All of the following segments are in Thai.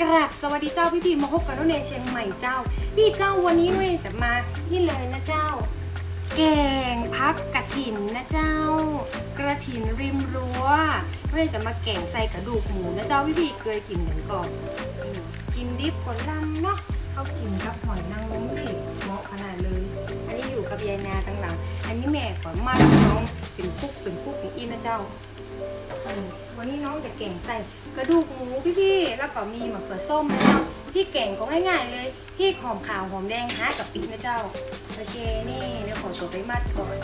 กราบสวัสดีเจ้าพี่พีมาพบกับน้องเนเชียงใหม่เจ้าพี่เจ้าวันนี้น้องเนยจะมาที่เลยนะเจ้า แกงพักกระถินนะเจ้า กระถินริมรั้วน้องเนยจะมาแกงใส่กระดูกหมูนะเจ้าพี่พีเคยกินกันก่อนอืมกินดิบกว่าลำเนาะเขากินกับหอยนางรมนี่เหมาะขนาดเลย อันนี้อยู่กับยายนาตั้งหลัง อันนี้แม่ก่อนมาแล้วน้องเป็นปุ๊กเป็นปุ๊กอย่างอีนะเจ้า วันนี้น้องจะเก่งใส่กระดูกหมูพี่ๆแล้วก็มีมะเขือส้มนะเจ้าพี่เก่งก็ง่ายๆเลยพี่หอมขาวหอมแดงฮะกับพริกนะเจ้าโอเคนี่เดี๋ยวขอตัวไปมัดก่อน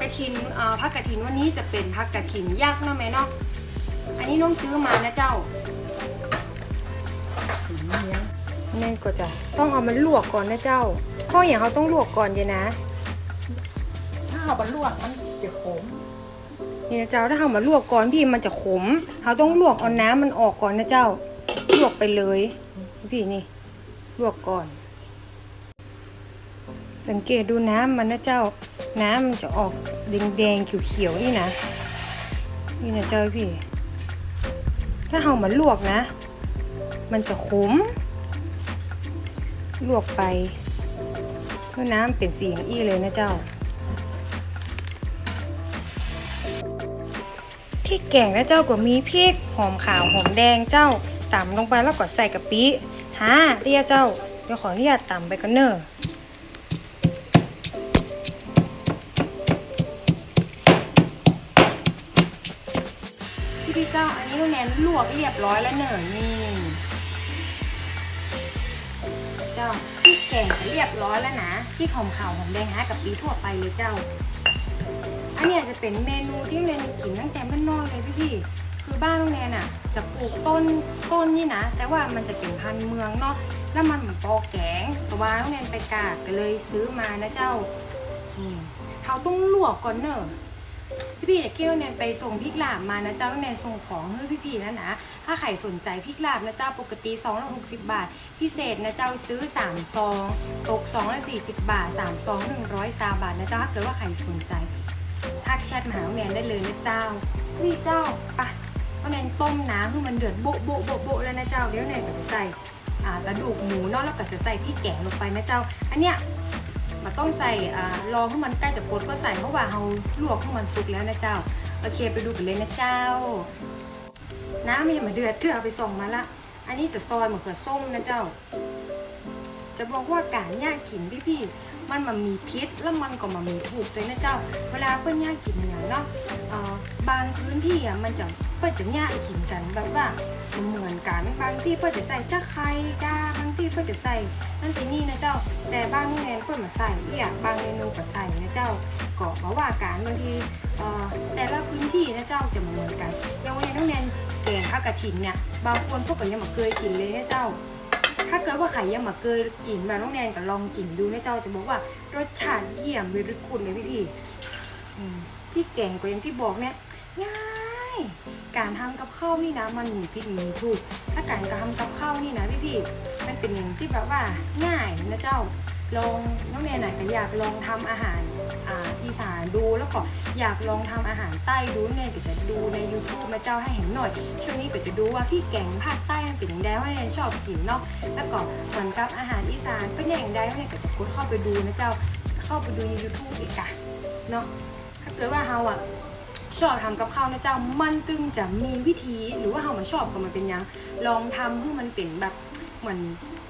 กระถินเอ่อผักกระถินวันนี้จะเป็นผักกระถินยักษ์เนาะแม่เนาะอันนี้น้องซื้อมานะเจ้านี่ก็จะต้องเอามันลวกก่อนนะเจ้า ข้ออย่างเขาต้องลวกก่อนเยนะ ถ้าเอาบรรลวกมันจะขมนี่นะเจ้าถ้าเรามาลวกก่อนพี่มันจะขมเราต้องลวกเอาน้ำมันออกก่อนนะเจ้า ลวกไปเลย พี่นี่ ลวกก่อน สังเกตดูน้ำมันนะเจ้า น้ำมันจะออกแดงๆเขียวๆนี่นะ นี่นะเจ้าพี่ ถ้าเรามาลวกนะ มันจะขม ลวกไป เพื่อน้ำเป็นสีอย่างอี้เลยนะเจ้าพริกแกงนะเจ้าก็มีพริกหอมขาวหอมแดงเจ้าตำลงไปแล้วก็ใส่กะปิฮะเรียเจ้าเดี๋ยวขออนุญาตตำไปกันเนอะพี่พี่เจ้าอันนี้น้องแนนลวกเรียบร้อยแล้วเนอะนี่ เจ้า งก็เรียบร้อยแล้วนะพริกหอมขาวหอมแดงฮะกะปิทั่วไปเลยเจ้า อันนี้จะเป็นเมนูที่แนนกินตั้งแต่บ้านนอกเลยพี่พี่คือบ้านน้องแนนอะ จะปลูกต้นต้นนี่นะ แต่ว่ามันจะเป็นพันธุ์เมืองเนาะแล้วมันเหมือนปอแกงแต่ว่าน้องแนนไปกาดก็เลยซื้อมานะเจ้าเขาต้องลวกก่อนเนอะ พี่พี่ๆเดี๋ยวเกี้ยวแนนไปส่งพริกลาบมานะเจ้าน้องแนนส่งของให้พี่พี่ๆนะนะ ถ้าใครสนใจพริกลาบนะเจ้าปกติ2องละหกสิบบาท พิเศษนะเจ้าซื้อ3ซองตก2ละ40บาท3ซอง100ซาบาทนะเจ้าถ้าเกิดว่าใครสนใจทักแชทมาหาแนนได้เลยนะเจ้าพี่เจ้าปะน้องแนนต้มน้ำให้มันเดือดโบะโบะโบะโบะแล้วนะเจ้าเดี๋ยวแนนจะใส่กระดูกหมูเนาะแล้วก็จะใส่พริกแกงลงไปนะเจ้า อันเนี้ย มันต้องใส่รอให้มันใกล้จะปดก็ใส่เพราะว่าเราลวกให้มันสุกแล้วนะเจ้า โอเคไปดูกันเลยนะเจ้า น้ำมีมาเดือดเพื่อเอาไปส่งมาละ อันนี้จะซอยมะเขือส้มนะเจ้า จะบอกว่าการย่างขินพี่พี่ๆ มันมันมีพิษแล้วมันก็มันมีถูกเลยนะเจ้า เวลาเพื่อนย่างกินอย่างเนาะเอ่อบางพื้นที่อะมันจะเพื่อนจะย่างกินกันแบบว่ามันเหมือนกันบางที่เพื่อนจะใส่จะไข่กาบางที่เพื่อนจะใส่นั่นสินี่นะเจ้า แต่บางโรงแรมเพื่อนมาใส่เรียบางเมนูก็ใส่นะเจ้าก็เพราะว่าการบางทีแต่ละพื้นที่นะเจ้าจะม่เหมือนกันอย่างวันนี้น้องแนนแกงข้าวกระถินเนี่ยบางคนพวกก็ยังมาเคยกินเลยนะเจ้า ถ้าเกิดว่าใครยังมาเคยกินแบบน้องแนนก็ลองกินดูนะเจ้าจะบอกว่ารสชาติเยี่ยมเลยทุกคนเลยพี่พี่พี่แก่งก็อย่างที่บอกเนี่ยง่ายการทำกับข้าวนี่นะมันมีพิษมีถูกถ้าการทำกับข้าวนี่นะพี่พี่มันเป็นอย่างที่แบบว่าง่ายนะเจ้าลองน้องแนนน่ะก็อยากลองทำอาหาร อาอีสานดู แล้วก็อยากลองทำอาหารใต้ดูเนี่ยก็จะดูใน YouTube มาเจ้าให้เห็นหน่อย ช่วงนี้ก็จะดูว่าพี่แกงภาคใต้มันเป็นอย่างไรว่าแนนชอบกินเนาะแล้วก็เหมือนกับอาหารอีสานเป็นอย่างไรว่าแนนก็จะกดเข้าไปดูนะเจ้าเข้าไปดูใน YouTube อีกอะเนาะถ้าเกิดว่าเฮาอะชอบทำกับข้าวนะเจ้ามันตึงจะมีวิธีหรือว่าเฮามาชอบก็มันเป็นยังลองทำให้มันเป็นแบบเหมือน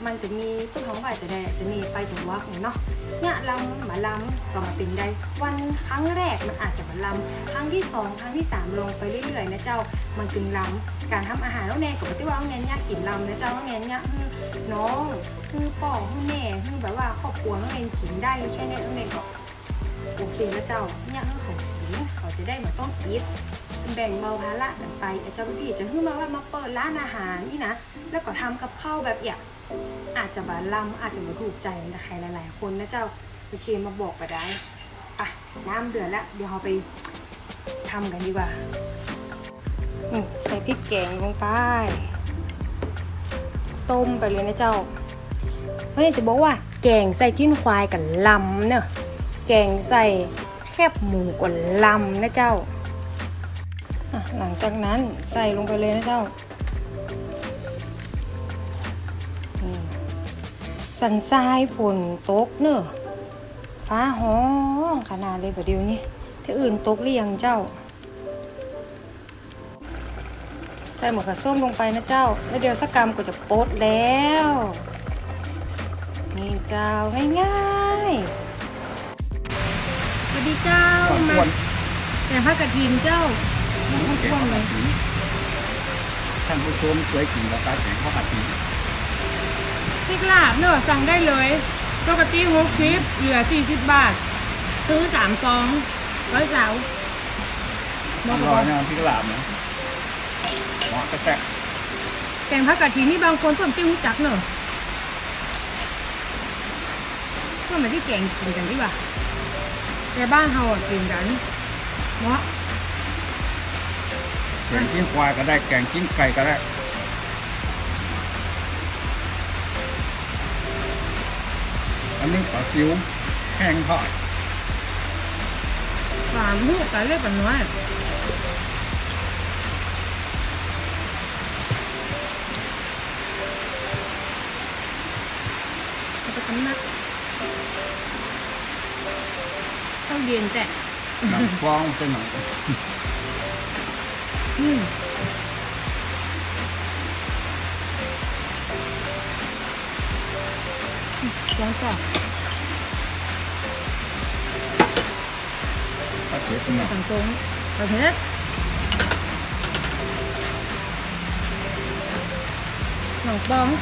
มันจะมีต้นหอมใบจะได้จะมีไปจังหวะของเนาะ เนี่ยลำมาลำก็มาเป็นได้ วันครั้งแรกมันอาจจะมาลำครั้งที่สองครั้งที่สามลงไปเรื่อยๆนะเจ้ามันจึงลำการทำอาหารน้องแนนกับเจ้าว่าน้องแนนอยากกินลำนะเจ้าน้องแนนเนี่ยคือน้องคือป่อคือแม่คือแบบว่าครอบครัวน้องแนนกินได้แค่นี้น้องแนนก็โอเคนะเจ้าเนี่ยคือเขากินเขาจะได้มาต้องคิดแบ่งเบาภาระกันไปอาจารย์พี่จะขึ้นมาว่ามาเปิดร้านอาหารนี่นะแล้วก็ทำกับข้าวแบบอย่าง อาจจะบาลำอาจจะมาถูกใจแต่ใครหลาย ๆ คนนะเจ้าโอเคมาบอกก็ได้อะน้ำเดือดแล้ว เดี๋ยวเราไปทำกันดีกว่าใส่พริกแกงลงไป ต้มไปเลยนะเจ้าเพราะนี่จะบอกว่า แกงใส่จิ้นควายกับลำเนอะแกงใส่แคบหมูกับลำนะเจ้าหลังจากนั้นใส่ลงไปเลยนะเจ้า สันทรายฝนตกเนอะฟ้าห้องขนาดเลยประเดี๋ยวนี้ที่อื่นตกหรือยังเจ้า ใส่หมวกกระส้มลงไปนะเจ้า แล้วเดี๋ยวสักกรรมก็จะโป๊ดแล้ว นี่เจ้าง่ายๆสวัสดีเจ้าก่อนมาควรแต่ผ้ากระถินเจ้าไม่ต้องท่วมเลยท่านผู้ชมสวยกินกับตาแข็งข้าวผัดกิน พริกลาบเนอะสั่งได้เลยปกติหกสิบเหลือสี่สิบบาท ซื้อสามซองร้อยเสาอร่อยนะพี่กลาบนะเหมาะกระแตะแกงผักกะทินี่บางคนเพิ่มจิ้มรู้จักเนอะเพิ่มมาที่แกงกินกันดีกว่าแต่บ้านเฮาอะกินกันเนาะแกงชิ้นควายก็ได้แกงชิ้นไก่ก็ได้ อันนี้ปลาซิวแห้งทอดสามหูกันเล็กกันน้อยเอาไปทำนักข้าวเย็นแต่หนังฟองเป็นหนังอืม Kanka. Bak hepsini. Kanka. Bak hep. Nóng bóng.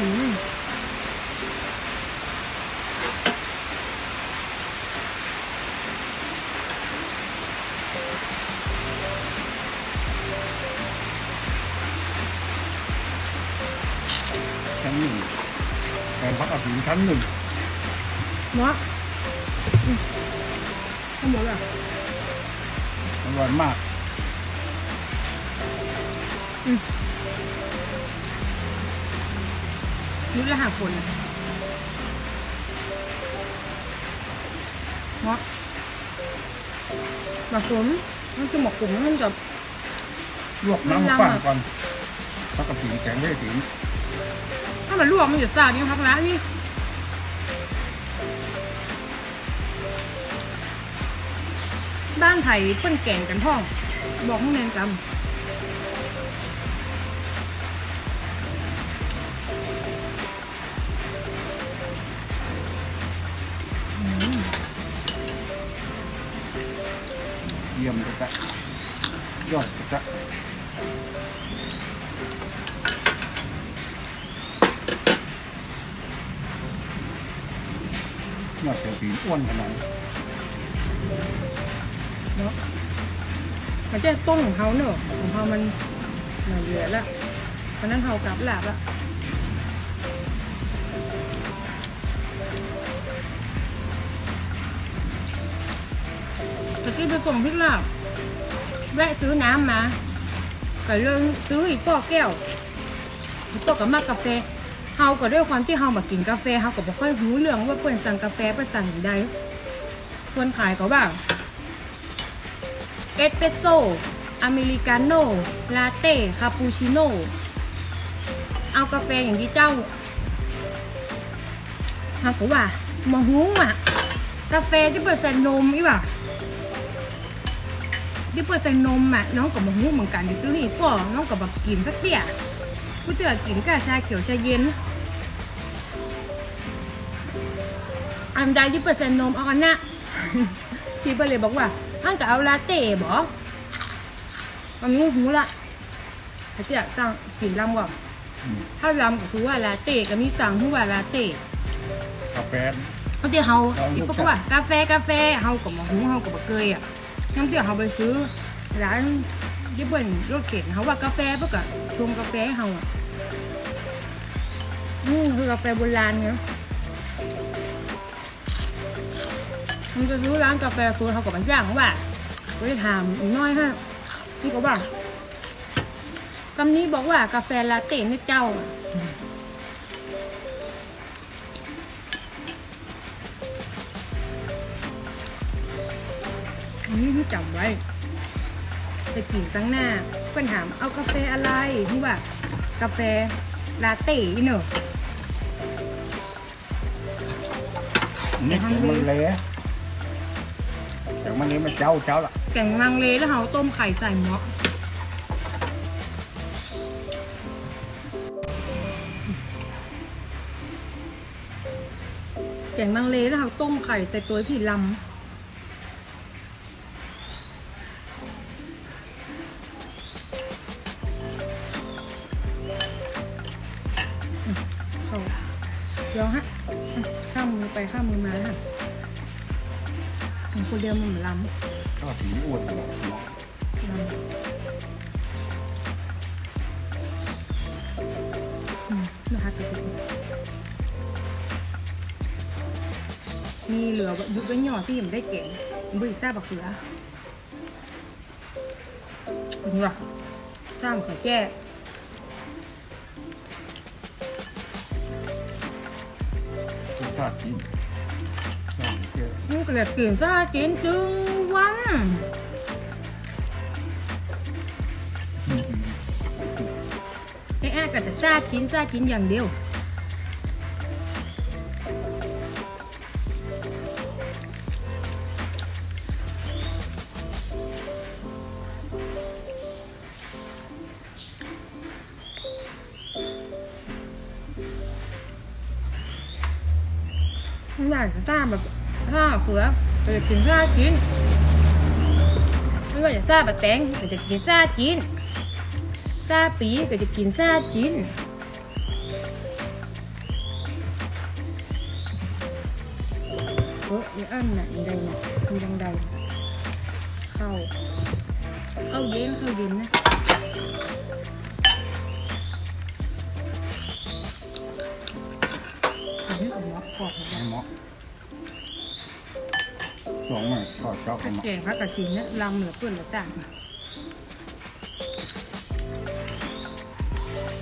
Mmm. ชั้นหนึ่งเนาะอืมข้าวหมูอะอร่อยมากนึกแล้วหาคนอะเนาะหมักผมมันคือหมักผมมันจะลวกน้ำฟังก่อนพักกระถิ่นแกงไม่ถิ่นถ้ามันลวกมันจะซาดนี่พักละนี่ บ้านไผ่เปิ้นแก่งกันพ่อง บอกให้แมนกำเยี่ยมกระแตะยอดกระแตะยอดเสียวผีอ้วนขนาดนี้ เนาะมันจะต้นของเขาเนอะของเขามันมันเหลือละเพราะนั้นเขากลับหลับละตะกี้ไปส่งพี่ลาบแวะซื้อน้ำมาก็เลยซื้ออีกปอกแก้วตกกับมากาแฟเฮาก็ด้วยความที่เฮามากินกาแฟเฮาก็บ่ค่อยรู้เรื่องว่าเปิ้นสั่งกาแฟเปิ้นสั่งอย่างใดคนขายก็ว่า เอสเปรสโซ่อเมริกาโน่ลาเต้คาปูชิโน่เอากาแฟอย่างที่เจ้าฮะก็ว่ามาหูอะ กาแฟที่เปิดใส่นมอีว่ะที่เปิดใส่นมอะน้องกับมาหูเหมือนกันที่ซื้อนี่ป่อน้องกับแบบกินสักเตี่ยกูเตือกินกับชาเขียวชาเย็นอันใดที่เปิดใส่นมเอากันนะพี่เปิ้ลเลยบอกว่า อันก็เอาลาเต้บอมันงูหูละเขาจะสั่งกินลำว่าอืมถ้าลำก็คือว่าลาเต้ก็มีสั่งคือว่าลาเต้กาแฟเขาจะเฮาเอาลูอีกกก็ว่ากาแฟกาแฟเฮากับมาหูเฮากับมาเกยอะน้ำเตี้ยเฮาไปซื้อร้านญี่ปุ่นรถเข็นเขาว่ากาแฟเพื่อกะชงกาแฟให้เฮาอะอืมคือกาแฟโบราณเนาะ มันจะรู้ร้านกาแฟตัวเขากับมันย่างว่าก็จะถามอีกน้อยฮะพี่ก็ว่าคำนี้บอกว่ากาแฟลาเต้เนี่ยเจ้าอันนี้พี่จำไว้จะกินตั้งหน้าเพื่อนถามเอากาแฟอะไรพี่ว่ากาแฟลาเต้อีเนอะนี่มันเลย จากมันเละมันเจ้าเจ้าละแกงลังเลแล้วเขาต้มไข่ใส่เนาะแกงลังเลแล้วเขาต้มไข่ใส่ตัวที่ลำเขาเดี๋ยวฮะข้ามมือไปข้ามมือมาฮะ องคนเดียวมันเหมือนลำก็ถึงอ้วนเลยนะคะกระดูกมีเหลือบบยุบไว้หย่อที่ยังได้เก่งบริซ่าบักเขือถึงหรอจ้ามขอแก้รสชาติจี อบเยอะมันก็เลยกินซาจีนจึงวั นอืมไอ้แอ้ก็จะซาจีนซาจีนอเดียวมันอยากจะซาแบบซาเขือก็จะกินซาจีนไม่ว่าจะซาบะแตงก็จะกินซาจีนซาปีก็จะกินซาจีนเออมีอันไหนใดนะมีดังใดเข้าเข้าเย็นเข้าเย็นนะอันนี้ก็หมอกกรอบเหมือนกัน เหมาะสองมันก็ชอบกันมาแกงผักกระถิ่นเนี่ยลำเหลือเปื้อนเหลือต่าง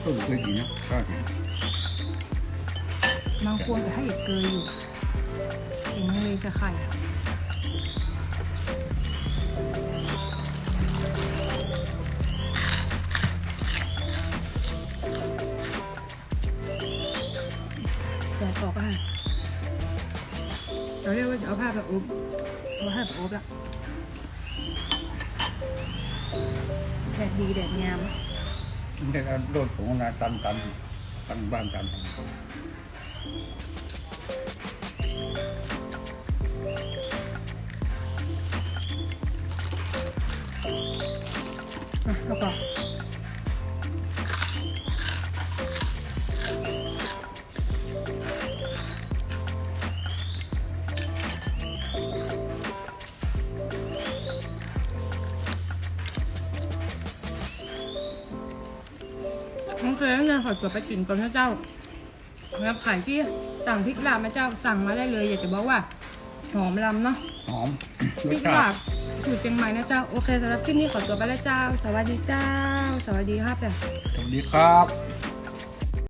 ต้นเคยดีนะก็ดีบางคนก็ให้เกลืออยู่อย่างนี้เลยจะไข่ เอาผ้าแบบอุ๊บเอาผ้าแบบอุ๊บละแดดดีแดดงาม มันจะโดนของนาตันตันตันบ้านตัน โอเคงั้นขอตัวไปกินก่อนนะเจ้าแล้วขายที่สั่งพริกลาบมาเจ้าสั่งมาได้เลย อยากจะบอกว่าหอมลำเนาะหอมรพริสกชาลาบติสูตรเชียงใหม่นะเจ้าโอเคสำหรับคลิปนี้ขอตัวไปแล้วเจ้า สวัสดีเจ้า สวัสดีครับสวัสดีครับ